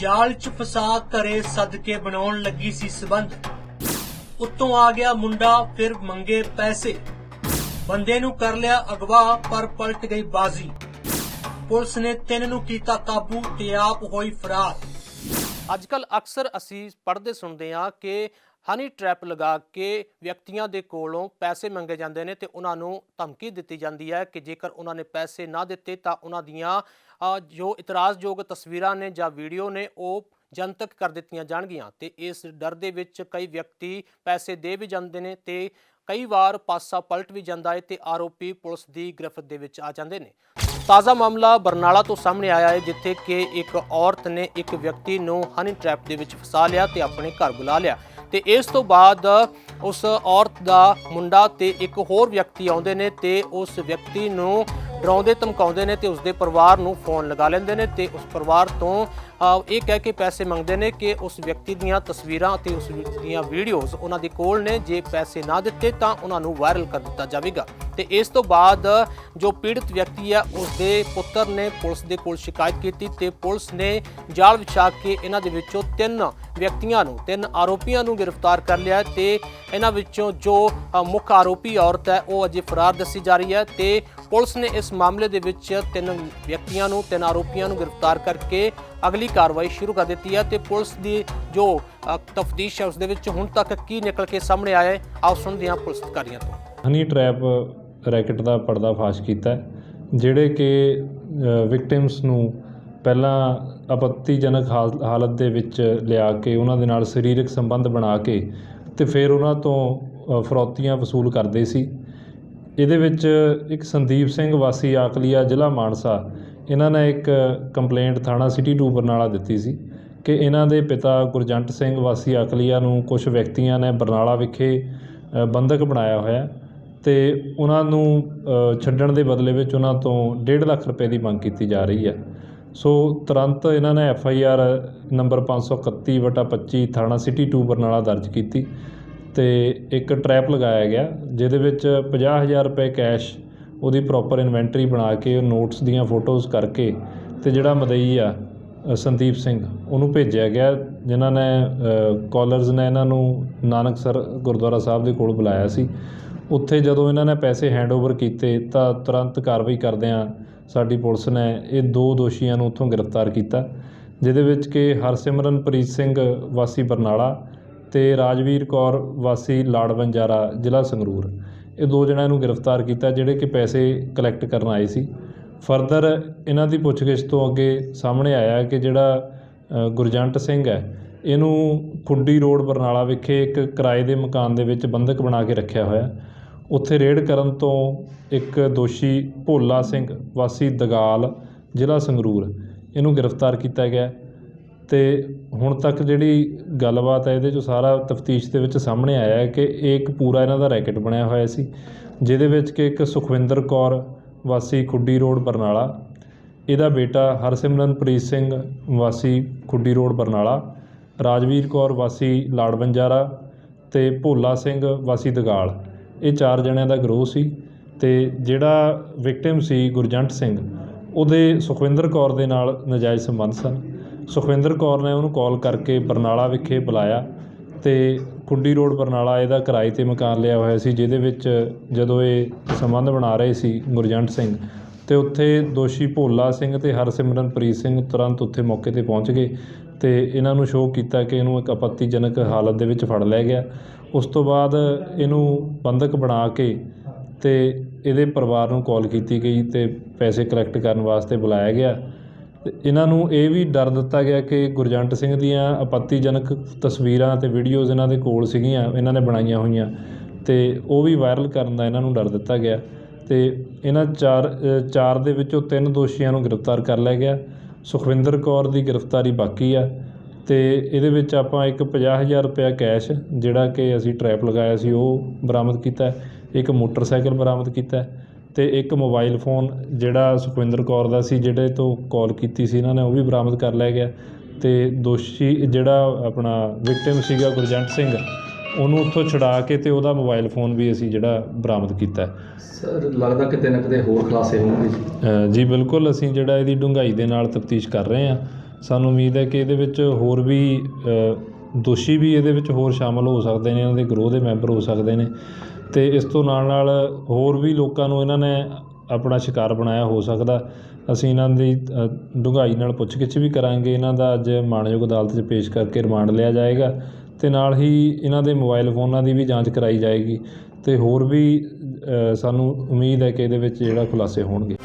ਜਾਲ ਚ ਫਸਾ ਘਰੇ ਸਦਕੇ ਬਣਾਉਣ ਲੱਗੀ ਸੀ ਸਬੰਧ। ਉੱਤੋਂ ਆ ਗਿਆ ਮੁੰਡਾ, ਫਿਰ ਮੰਗੇ ਪੈਸੇ। ਬੰਦੇ ਨੂੰ ਕਰ ਲਿਆ ਅਗਵਾ, ਪਰ ਪਲਟ ਗਈ ਬਾਜ਼ੀ। ਪੁਲਿਸ ਨੇ ਤਿੰਨ ਨੂੰ ਕੀਤਾ ਕਾਬੂ ਤੇ ਆਪ ਹੋਈ ਫਰਾਰ। ਅੱਜ ਕੱਲ ਅਕਸਰ ਅਸੀਂ ਪੜ੍ਹਦੇ ਸੁਣਦੇ ਹਾਂ ਕਿ ਹਨੀ ਟ੍ਰੈਪ ਲਗਾ ਕੇ ਵਿਅਕਤੀਆਂ ਦੇ ਕੋਲੋਂ ਪੈਸੇ ਮੰਗੇ ਜਾਂਦੇ ਨੇ ਤੇ ਉਹਨਾਂ ਨੂੰ ਧਮਕੀ ਦਿੱਤੀ ਜਾਂਦੀ ਹੈ ਕਿ ਜੇਕਰ ਉਹਨਾਂ ਨੇ ਪੈਸੇ ਨਾ ਦਿੱਤੇ ਤਾਂ ਉਹਨਾਂ ਦੀਆਂ ਜੋ ਇਤਰਾਜ਼ਯੋਗ ਤਸਵੀਰਾਂ ਨੇ ਜਾਂ ਵੀਡੀਓ ਨੇ ਉਹ ਜਨਤਕ ਕਰ ਦਿੱਤੀਆਂ ਜਾਣਗੀਆਂ ਤੇ ਇਸ ਡਰ ਦੇ ਵਿੱਚ ਕਈ ਵਿਅਕਤੀ ਪੈਸੇ ਦੇ ਵੀ ਜਾਂਦੇ ਨੇ ਤੇ ਕਈ ਵਾਰ ਪਾਸਾ ਪਲਟ ਵੀ ਜਾਂਦਾ ਹੈ ਤੇ ਆਰੋਪੀ ਪੁਲਿਸ ਦੀ ਗ੍ਰਿਫਤ ਦੇ ਵਿੱਚ ਆ ਜਾਂਦੇ ਨੇ। ਤਾਜ਼ਾ ਮਾਮਲਾ ਬਰਨਾਲਾ ਤੋਂ ਸਾਹਮਣੇ ਆਇਆ ਹੈ ਜਿੱਥੇ ਕਿ ਇੱਕ ਔਰਤ ਨੇ ਇੱਕ ਵਿਅਕਤੀ ਨੂੰ ਹਨੀ ਟ੍ਰੈਪ ਦੇ ਵਿੱਚ ਫਸਾ ਲਿਆ ਤੇ ਆਪਣੇ ਘਰ ਬੁਲਾ ਲਿਆ ਤੇ ਇਸ ਤੋਂ ਬਾਅਦ ਉਸ ਔਰਤ ਦਾ ਮੁੰਡਾ ਤੇ ਇੱਕ ਹੋਰ ਵਿਅਕਤੀ ਆਉਂਦੇ ਨੇ ਤੇ ਉਸ ਵਿਅਕਤੀ ਨੂੰ ਡਰਾਉਂਦੇ ਧਮਕਾਉਂਦੇ ਨੇ ਤੇ ਉਸਦੇ ਪਰਿਵਾਰ ਨੂੰ ਫੋਨ ਲਗਾ ਲੈਂਦੇ ਨੇ ਤੇ ਉਸ ਪਰਿਵਾਰ ਤੋਂ ਇਹ ਕਹਿ ਕੇ ਪੈਸੇ ਮੰਗਦੇ ਨੇ ਕਿ ਉਸ ਵਿਅਕਤੀ ਦੀਆਂ ਤਸਵੀਰਾਂ ਅਤੇ ਉਸ ਦੀਆਂ ਵੀਡੀਓਜ਼ ਉਹਨਾਂ ਦੇ ਕੋਲ ਨੇ। ਜੇ ਪੈਸੇ ਨਾ ਦਿੱਤੇ ਤਾਂ ਉਹਨਾਂ ਨੂੰ ਵਾਇਰਲ ਕਰ ਦਿੱਤਾ ਜਾਵੇਗਾ। ਤੇ ਇਸ ਤੋਂ ਬਾਅਦ ਜੋ ਪੀੜਤ ਵਿਅਕਤੀ ਹੈ, ਉਸ ਦੇ ਪੁੱਤਰ ਨੇ ਪੁਲਿਸ ਦੇ ਕੋਲ ਸ਼ਿਕਾਇਤ ਕੀਤੀ ਤੇ ਪੁਲਿਸ ਨੇ ਜਾਲ ਵਿਛਾ ਕੇ ਇਹਨਾਂ ਦੇ ਵਿੱਚੋਂ ਤਿੰਨ ਵਿਅਕਤੀਆਂ ਨੂੰ, ਤਿੰਨ ਆਰੋਪੀਆਂ ਨੂੰ ਗ੍ਰਿਫਤਾਰ ਕਰ ਲਿਆ ਤੇ ਇਹਨਾਂ ਵਿੱਚੋਂ ਜੋ ਮੁੱਖ ਆਰੋਪੀ ਔਰਤ ਹੈ, ਉਹ ਅਜੇ ਫਰਾਰ ਦੱਸੀ ਜਾ ਰਹੀ ਹੈ ਤੇ ਪੁਲਿਸ ਨੇ ਇਸ ਮਾਮਲੇ ਦੇ ਵਿੱਚ ਤਿੰਨ ਵਿਅਕਤੀਆਂ ਨੂੰ, ਤਿੰਨ ਆਰੋਪੀਆਂ ਨੂੰ ਗ੍ਰਿਫਤਾਰ ਕਰਕੇ ਅਗਲੀ ਕਾਰਵਾਈ ਸ਼ੁਰੂ ਕਰ ਦਿੱਤੀ ਹੈ ਤੇ ਪੁਲਿਸ ਦੀ ਜੋ ਤਫਤੀਸ਼ ਹੈ ਉਸ ਦੇ ਵਿੱਚ ਹੁਣ ਤੱਕ ਕੀ ਨਿਕਲ ਕੇ ਸਾਹਮਣੇ ਆਇਆ ਹੈ ਆਓ ਸੁਣਦੇ ਹਾਂ ਪੁਲਿਸ ਅਧਿਕਾਰੀਆਂ ਤੋਂ। ਹਨੀ ਟ੍ਰੈਪ ਰੈਕਟ ਦਾ ਪਰਦਾ ਫਾਸ਼ ਕੀਤਾ ਜਿਹੜੇ ਕਿ ਵਿਕਟਿਮਸ ਨੂੰ ਪਹਿਲਾਂ ਆਪੱਤੀਜਨਕ ਹਾਲ- ਹਾਲਤ ਦੇ ਵਿੱਚ ਲਿਆ ਕੇ ਉਹਨਾਂ ਦੇ ਨਾਲ ਸਰੀਰਕ ਸੰਬੰਧ ਬਣਾ ਕੇ ਤੇ ਫਿਰ ਉਹਨਾਂ ਤੋਂ ਅ, ਫਰੌਤੀਆਂ ਵਸੂਲ ਕਰਦੇ ਸੀ। ਇਹਦੇ ਵਿੱਚ ਇੱਕ ਸੰਦੀਪ ਸਿੰਘ ਵਾਸੀ ਆਕਲੀਆ ਜ਼ਿਲ੍ਹਾ ਮਾਨਸਾ ਇਹਨਾਂ ਨੇ ਇੱਕ ਕੰਪਲੇਂਟ ਥਾਣਾ ਸਿਟੀ 2 ਬਰਨਾਲਾ ਦਿੱਤੀ ਸੀ ਕਿ ਇਹਨਾਂ ਦੇ ਪਿਤਾ ਗੁਰਜੰਟ ਸਿੰਘ ਵਾਸੀ ਅਕਲੀਆ ਨੂੰ ਕੁਝ ਵਿਅਕਤੀਆਂ ਨੇ ਬਰਨਾਲਾ ਵਿਖੇ ਅ, ਬੰਧਕ ਬਣਾਇਆ ਹੋਇਆ ਹੈ ਤੇ ਉਹਨਾਂ ਨੂੰ ਛੱਡਣ ਦੇ ਬਦਲੇ ਵਿੱਚ ਉਹਨਾਂ ਤੋਂ 1.5 ਲੱਖ ਰੁਪਏ ਦੀ ਮੰਗ ਕੀਤੀ ਜਾ ਰਹੀ ਹੈ। ਸੋ ਤੁਰੰਤ ਇਹਨਾਂ ਨੇ ਐਫ ਆਈ ਆਰ ਨੰਬਰ 531 ਵਟਾ 25 ਥਾਣਾ ਸਿਟੀ 2 ਬਰਨਾਲਾ ਦਰਜ ਕੀਤੀ ਤੇ ਇੱਕ ਟਰੈਪ ਲਗਾਇਆ ਗਿਆ ਜਿਹਦੇ ਵਿੱਚ 50000 ਰੁਪਏ ਕੈਸ਼ ਉਹਦੀ ਪ੍ਰੋਪਰ ਇਨਵੈਂਟਰੀ ਬਣਾ ਕੇ ਨੋਟਸ ਦੀਆਂ ਫੋਟੋਜ਼ ਕਰਕੇ ਤੇ ਜਿਹੜਾ ਮਦਈ ਆ ਸੰਦੀਪ ਸਿੰਘ, ਉਹਨੂੰ ਭੇਜਿਆ ਗਿਆ, ਜਿਨ੍ਹਾਂ ਨੇ ਕਾਲਰਸ ਨੇ ਇਹਨਾਂ ਨੂੰ ਨਾਨਕਸਰ ਗੁਰਦੁਆਰਾ ਸਾਹਿਬ ਦੇ ਕੋਲ ਬੁਲਾਇਆ ਸੀ। ਉੱਥੇ ਜਦੋਂ ਇਹਨਾਂ ਨੇ ਪੈਸੇ ਹੈਂਡਓਵਰ ਕੀਤੇ, ਤਾਂ ਤੁਰੰਤ ਕਾਰਵਾਈ ਕਰਦਿਆਂ ਸਾਡੀ ਪੁਲਿਸ ਨੇ ਇਹ ਦੋ ਦੋਸ਼ੀਆਂ ਨੂੰ ਉੱਥੋਂ ਗ੍ਰਿਫਤਾਰ ਕੀਤਾ, ਜਿਹਦੇ ਵਿੱਚ ਕਿ ਹਰਸਿਮਰਨਪ੍ਰੀਤ ਸਿੰਘ, ਵਾਸੀ ਬਰਨਾਲਾ ਤੇ ਰਾਜਵੀਰ ਕੌਰ, ਵਾਸੀ ਲਾੜਵੰਜਾਰਾ, ਜ਼ਿਲ੍ਹਾ ਸੰਗਰੂਰ। ਇਹ ਦੋ ਜਣਿਆਂ ਨੂੰ ਗ੍ਰਿਫਤਾਰ ਕੀਤਾ ਜਿਹੜੇ ਕਿ ਪੈਸੇ ਕਲੈਕਟ ਕਰਨ ਆਏ ਸੀ। ਫਰਦਰ ਇਹਨਾਂ ਦੀ ਪੁੱਛਗਿੱਛ ਤੋਂ ਅੱਗੇ ਸਾਹਮਣੇ ਆਇਆ ਕਿ ਜਿਹੜਾ ਗੁਰਜੰਟ ਸਿੰਘ ਹੈ, ਇਹਨੂੰ ਖੁੱਡੀ ਰੋਡ ਬਰਨਾਲਾ ਵਿਖੇ ਇੱਕ ਕਿਰਾਏ ਦੇ ਮਕਾਨ ਦੇ ਵਿੱਚ ਬੰਧਕ ਬਣਾ ਕੇ ਰੱਖਿਆ ਹੋਇਆ ਉੱਥੇ ਰੇਡ ਕਰਨ ਤੋਂ ਇੱਕ ਦੋਸ਼ੀ ਭੋਲਾ ਸਿੰਘ, ਵਾਸੀ ਦਗਾਲ, ਜ਼ਿਲ੍ਹਾ ਸੰਗਰੂਰ, ਇਹਨੂੰ ਗ੍ਰਿਫਤਾਰ ਕੀਤਾ ਗਿਆ ਤੇ ਹੁਣ ਤੱਕ ਜਿਹੜੀ ਗੱਲਬਾਤ ਹੈ ਇਹਦੇ ਚੋਂ ਸਾਰਾ ਤਫਤੀਸ਼ ਦੇ ਵਿੱਚ ਸਾਹਮਣੇ ਆਇਆ ਹੈ ਕਿ ਇਹ ਇੱਕ ਪੂਰਾ ਇਹਨਾਂ ਦਾ ਰੈਕਟ ਬਣਿਆ ਹੋਇਆ ਸੀ, ਜਿਹਦੇ ਵਿੱਚ ਕਿ ਇੱਕ ਸੁਖਵਿੰਦਰ ਕੌਰ, ਵਾਸੀ ਖੁੱਡੀ ਰੋਡ ਬਰਨਾਲਾ, ਇਹਦਾ ਬੇਟਾ ਹਰਸਿਮਰਨਪ੍ਰੀਤ ਸਿੰਘ, ਵਾਸੀ ਖੁੱਡੀ ਰੋਡ ਬਰਨਾਲਾ, ਰਾਜਵੀਰ ਕੌਰ, ਵਾਸੀ ਲਾੜਵੰਜਾਰਾ ਤੇ ਭੋਲਾ ਸਿੰਘ, ਵਾਸੀ ਦਗਾਲ। ਇਹ ਚਾਰ ਜਣਿਆਂ ਦਾ ਗਰੋਹ ਸੀ ਤੇ ਜਿਹੜਾ ਵਿਕਟਿਮ ਸੀ ਗੁਰਜੰਟ ਸਿੰਘ, ਉਹਦੇ ਸੁਖਵਿੰਦਰ ਕੌਰ ਦੇ ਨਾਲ ਨਜਾਇਜ਼ ਸੰਬੰਧ ਸਨ। ਸੁਖਵਿੰਦਰ ਕੌਰ ਨੇ ਉਹਨੂੰ ਕਾਲ ਕਰਕੇ ਬਰਨਾਲਾ ਵਿਖੇ ਬੁਲਾਇਆ ਤੇ ਕੁੰਡੀ ਰੋਡ ਬਰਨਾਲਾ ਇਹਦਾ ਕਿਰਾਏ ਤੇ ਮਕਾਨ ਲਿਆ ਹੋਇਆ ਸੀ, ਜਿਹਦੇ ਵਿੱਚ ਜਦੋਂ ਇਹ ਸੰਬੰਧ ਬਣਾ ਰਹੇ ਸੀ ਗੁਰਜੰਟ ਸਿੰਘ ਤੇ ਉੱਥੇ ਦੋਸ਼ੀ ਭੋਲਾ ਸਿੰਘ ਤੇ ਹਰਸਿਮਰਨਪ੍ਰੀਤ ਸਿੰਘ ਤੁਰੰਤ ਉੱਥੇ ਮੌਕੇ ਤੇ ਪਹੁੰਚ ਗਏ ਤੇ ਇਹਨਾਂ ਨੂੰ ਸ਼ੋਅ ਕੀਤਾ ਕਿ ਇਹਨੂੰ ਇੱਕ ਆਪੱਤੀਜਨਕ ਹਾਲਤ ਦੇ ਵਿੱਚ ਫੜ ਲਿਆ ਗਿਆ। ਉਸ ਤੋਂ ਬਾਅਦ ਇਹਨੂੰ ਬੰਧਕ ਬਣਾ ਕੇ ਤੇ ਇਹਦੇ ਪਰਿਵਾਰ ਨੂੰ ਕਾਲ ਕੀਤੀ ਗਈ ਤੇ ਪੈਸੇ ਕਲੈਕਟ ਕਰਨ ਵਾਸਤੇ ਬੁਲਾਇਆ ਗਿਆ। ਅਤੇ ਇਹਨਾਂ ਨੂੰ ਇਹ ਵੀ ਡਰ ਦਿੱਤਾ ਗਿਆ ਕਿ ਗੁਰਜੰਟ ਸਿੰਘ ਦੀਆਂ ਆਪੱਤੀਜਨਕ ਤਸਵੀਰਾਂ ਅਤੇ ਵੀਡੀਓਜ਼ ਇਹਨਾਂ ਦੇ ਕੋਲ ਸੀਗੀਆਂ, ਇਹਨਾਂ ਨੇ ਬਣਾਈਆਂ ਹੋਈਆਂ ਅਤੇ ਉਹ ਵੀ ਵਾਇਰਲ ਕਰਨ ਦਾ ਇਹਨਾਂ ਨੂੰ ਡਰ ਦਿੱਤਾ ਗਿਆ ਅਤੇ ਇਹਨਾਂ ਚਾਰ ਚਾਰ ਦੇ ਵਿੱਚੋਂ ਤਿੰਨ ਦੋਸ਼ੀਆਂ ਨੂੰ ਗ੍ਰਿਫਤਾਰ ਕਰ ਲਿਆ ਗਿਆ। ਸੁਖਵਿੰਦਰ ਕੌਰ ਦੀ ਗ੍ਰਿਫਤਾਰੀ ਬਾਕੀ ਆ ਤੇ ਇਹਦੇ ਵਿੱਚ ਆਪਾਂ ਇੱਕ 50000 ਰੁਪਇਆ ਕੈਸ਼ ਜਿਹੜਾ ਕਿ ਅਸੀਂ ਟਰੈਪ ਲਗਾਇਆ ਸੀ, ਉਹ ਬਰਾਮਦ ਕੀਤਾ। ਇੱਕ ਮੋਟਰਸਾਈਕਲ ਬਰਾਮਦ ਕੀਤਾ। ਤੇ ਇੱਕ ਮੋਬਾਈਲ ਫੋਨ ਜਿਹੜਾ ਸੁਖਵਿੰਦਰ ਕੌਰ ਦਾ ਸੀ ਜਿਹੜੇ ਤੋਂ ਕਾਲ ਕੀਤੀ ਸੀ ਇਹਨਾਂ ਨੇ ਉਹ ਵੀ ਬਰਾਮਦ ਕਰ ਲਿਆ ਗਿਆ। ਤੇ ਦੋਸ਼ੀ ਜਿਹੜਾ ਆਪਣਾ ਵਿਕਟਿਮ ਸੀਗਾ ਗੁਰਜੰਟ ਸਿੰਘ ਉਹਨੂੰ ਉੱਥੋਂ ਛੁਡਾ ਕੇ ਤੇ ਉਹਦਾ ਮੋਬਾਈਲ ਫੋਨ ਵੀ ਅਸੀਂ ਜਿਹੜਾ ਬਰਾਮਦ ਕੀਤਾ। ਸਰ ਲੱਗਦਾ ਕਿਤੇ ਨਾ ਕਿਤੇ ਹੋਰ ਖੁਲਾਸੇ ਹੋਣਗੇ ਜੀ। ਬਿਲਕੁਲ ਅਸੀਂ ਜਿਹੜਾ ਇਹਦੀ ਡੂੰਘਾਈ ਦੇ ਨਾਲ ਤਫਤੀਸ਼ ਕਰ ਰਹੇ ਹਾਂ। ਸਾਨੂੰ ਉਮੀਦ ਹੈ ਕਿ ਇਹਦੇ ਵਿੱਚ ਹੋਰ ਵੀ ਦੋਸ਼ੀ ਵੀ ਇਹਦੇ ਵਿੱਚ ਹੋਰ ਸ਼ਾਮਲ ਹੋ ਸਕਦੇ ਨੇ ਇਹਨਾਂ ਦੇ ਗਰੋਹ ਦੇ ਮੈਂਬਰ ਹੋ ਸਕਦੇ ਨੇ। ਅਤੇ ਇਸ ਤੋਂ ਨਾਲ ਨਾਲ ਹੋਰ ਵੀ ਲੋਕਾਂ ਨੂੰ ਇਹਨਾਂ ਨੇ ਆਪਣਾ ਸ਼ਿਕਾਰ ਬਣਾਇਆ ਹੋ ਸਕਦਾ। ਅਸੀਂ ਇਹਨਾਂ ਦੀ ਡੂੰਘਾਈ ਨਾਲ ਪੁੱਛਗਿੱਛ ਵੀ ਕਰਾਂਗੇ। ਇਹਨਾਂ ਦਾ ਅੱਜ ਮਾਣਯੋਗ ਅਦਾਲਤ 'ਚ ਪੇਸ਼ ਕਰਕੇ ਰਿਮਾਂਡ ਲਿਆ ਜਾਏਗਾ ਅਤੇ ਨਾਲ ਹੀ ਇਹਨਾਂ ਦੇ ਮੋਬਾਈਲ ਫੋਨਾਂ ਦੀ ਵੀ ਜਾਂਚ ਕਰਾਈ ਜਾਏਗੀ ਅਤੇ ਹੋਰ ਵੀ ਸਾਨੂੰ ਉਮੀਦ ਹੈ ਕਿ ਇਹਦੇ ਵਿੱਚ ਜਿਹੜਾ ਖੁਲਾਸੇ ਹੋਣਗੇ।